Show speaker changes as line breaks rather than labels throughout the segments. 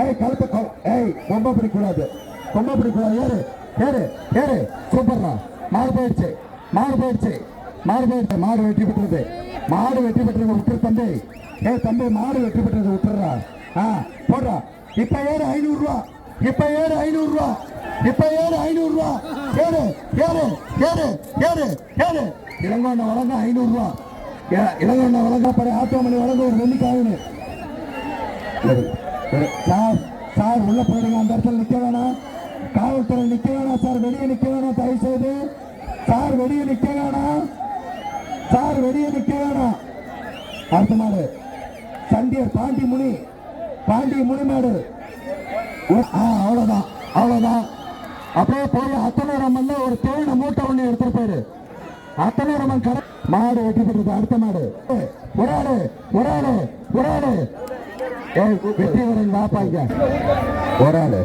ஏய் கழுத்து கொ- ஏய் கொம்ப பிடிக்கூடாது கொம்ப பிடிக்கூடாது ஏறு ஏறு ஏறு சூப்பர்ரா மாடு போயிடுச்சு மாடு போயிடுச்சு மாடு போயிடுச்சு மாடு வெற்றி பெற்றது மாடு வெற்றி பெற்றது விட்டுரு தம்பி ஏய் தம்பி மாடு வெற்றி பெற்றது விட்டுறா ஆ போடுறா இப்ப ஏறு ஐநூறு ரூபா இப்ப ஏறு ஐநூறு ரூபா இப்ப ஏறு ஐநூறு ரூபா ஏறு ஏறு ஏறு ஏறு ஏறு இளங்கோண்ண வழங்க ஐநூறு ரூபா ஏ- இளங்கோண்ண வழங்க படி ஆட்டோமணி வழங்க ஒரு வெள்ளிக்காயின்னு சார் சார் உள்ள போயிடுங்க. அந்த இடத்துல நிக்க வேணாம். காவல்துறை நிக்க வேணாம். சார் வெளியே நிக்க வேணாம். தயவு செய்து சார் வெளியே நிக்க வேணாம். சார் வெளியே நிக்க வேணாம். அடுத்த மாடு சண்டியர் பாண்டி முனி. பாண்டி முனி மாடு. ஆ அவ்வளவுதான். அவ்வளவுதான். அப்படியே போய் அத்தனூரம்மன்ல ஒரு தேன மூட்டை ஒண்ணு எடுத்துட்டு போயிரு அத்தனூரம்மன் கடை மாடு வெட்டி பெற்றது அடுத்த மாடு ஒரு ஆளு ஒரு ஆளு ஒரு ஆளு. ஏய் வெற்றிவரன் வாப்பாங்க ஒரு ஆளு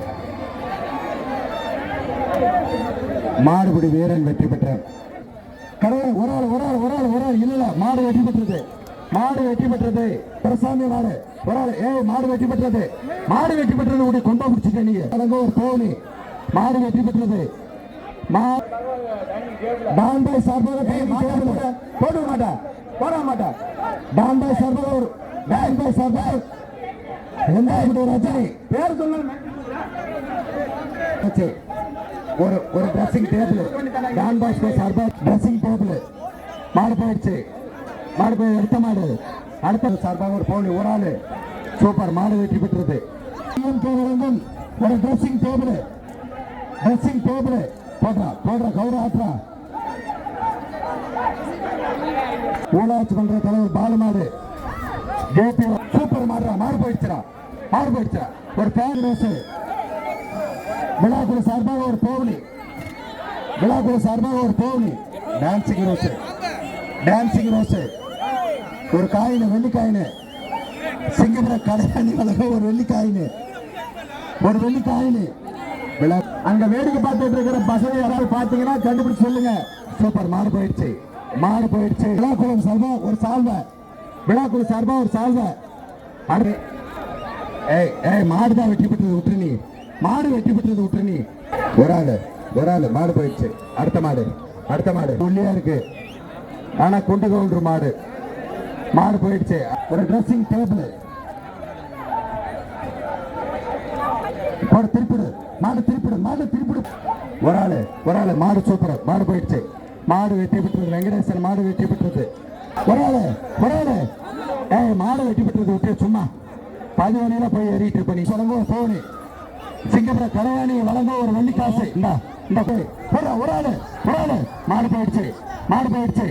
மாடுபிடி வீரன் வெற்றி பெற்றார் கடவுளை ஒரு ஆள் ஒரு ஆள் ஒரு ஆள் ஒரு ஆள். இல்ல மாடு வெற்றி பெற்றது. மாடு வெற்றி பெற்றது. பிரசாமி மாடு. ஒரு ஆள். ஏய் மாடு வெற்றி பெற்றது. மாடு வெற்றி பெற்றது உடைய கொண்டா பிடிச்சிட்ட நீங்க அடங்க ஒரு கோவனி மாடு வெற்றி பெற்றது. டான்பாய் சார்பாக கை மாட்ட போட மாட்டேன் போட மாட்டேன் டான்பாய் சார்பாக ஒரு டான்பாய் பேர் சொல்லுங்க ஒரு ஒரு ட்ரெஸ்ஸிங் டேபிள் டான் பாஸ்கோ சார்பா ட்ரெஸ்ஸிங் டேபிள் மாடு போயிடுச்சு. மாடு போய் அடுத்த மாடு. அடுத்த சார்பாக ஒரு போலி ஒரு ஆளு. சூப்பர் மாடு வெற்றி பெற்றது. டிஎம்கே ஒரு ட்ரெஸ்ஸிங் டேபிள் ட்ரெஸ்ஸிங் டேபிள் போடுறா போடுறா கௌரவ ஆற்றா. ஊராட்சி மன்ற தலைவர் பாலுமாடு ஜேபி சூப்பர் மாடுறா மாடு போயிடுச்சுடா. ஆரம்பிச்சா ஒரு பேர் ரேஸு விழாக்குழு சார்பாக ஒரு போவனி விழாக்குழு சார்பாக ஒரு போவனி டான்சிங் ரோஸ் டான்சிங் ரோஸ் ஒரு காயின் வெள்ளிக்காயின். சிங்கப்பூர கடையாணி வழங்க ஒரு வெள்ளிக்காயின். ஒரு வெள்ளிக்காயின். விழா அங்க வேடிக்கை பார்த்துட்டு இருக்கிற பசங்க யாராவது பார்த்தீங்கன்னா கண்டுபிடிச்சு சொல்லுங்க. சூப்பர் மாடு போயிடுச்சு. மாடு போயிடுச்சு. விழாக்குளம் சார்பா ஒரு சால்வை. விழாக்குழு சார்பா ஒரு சால்வை. அடுத்து ஏய் ஏய் மாடு தான் வெற்றி பெற்றது விட்டுரு நீ. மாடு வெற்றி பெற்றது விட்டுரு நீ. ஒரு ஆளு ஒரு ஆளு மாடு போயிடுச்சு. அடுத்த மாடு அடுத்த மாடு. உள்ளியா இருக்கு. ஆனா குண்டு கவுண்டர் மாடு. மாடு போயிடுச்சு. ஒரு ட்ரெஸ்ஸிங் டேபிள் போடு திருப்பிடு. மாடு திருப்பிடு மாடு திருப்பிடு. ஒரு ஆளு ஒரு ஆளு மாடு சூப்பர் மாடு போயிடுச்சு. மாடு வெற்றி பெற்றது வெங்கடேசன் மாடு வெற்றி பெற்றது. ஒரு ஆளு ஒரு ஆளு ஏய் மாடு வெற்றி பெற்றது விட்டு சும்மா. அது பதிவனையில போய் ஏறிட்டு இருப்ப நீ. சொல்லுங்க போனு சிங்கப்பூர கரையாணி வழங்க ஒரு வெள்ளி காசு. இந்த இந்த போய் போடுற ஒரு ஆளு ஒரு ஆளு. மாடு போயிடுச்சு மாடு போயிடுச்சு.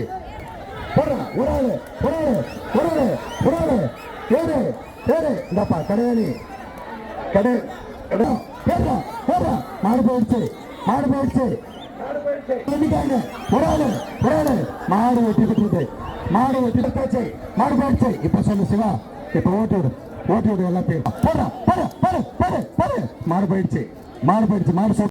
போடுற ஒரு ஆளு ஒரு ஆளு ஒரு ஆளு ஒரு ஆளு. ஏறு ஏறு. இந்தப்பா கரையாணி கடை கடை. ஏறா போடுறா. மாடு போயிடுச்சு மாடு போயிடுச்சு. ஒரு ஆளு ஒரு ஆளு. மாடு வெட்டி மாடு வெட்டி பெற்றாச்சு மாடு போயிடுச்சு. இப்ப சொல்லு சிவா இப்ப ஓட்டு ஓட்டு விடு எல்லாத்தையும் போடுறா போடு போடு போடு போடு மாடு போயிடுச்சு மாடு போயிடுச்சு மாடு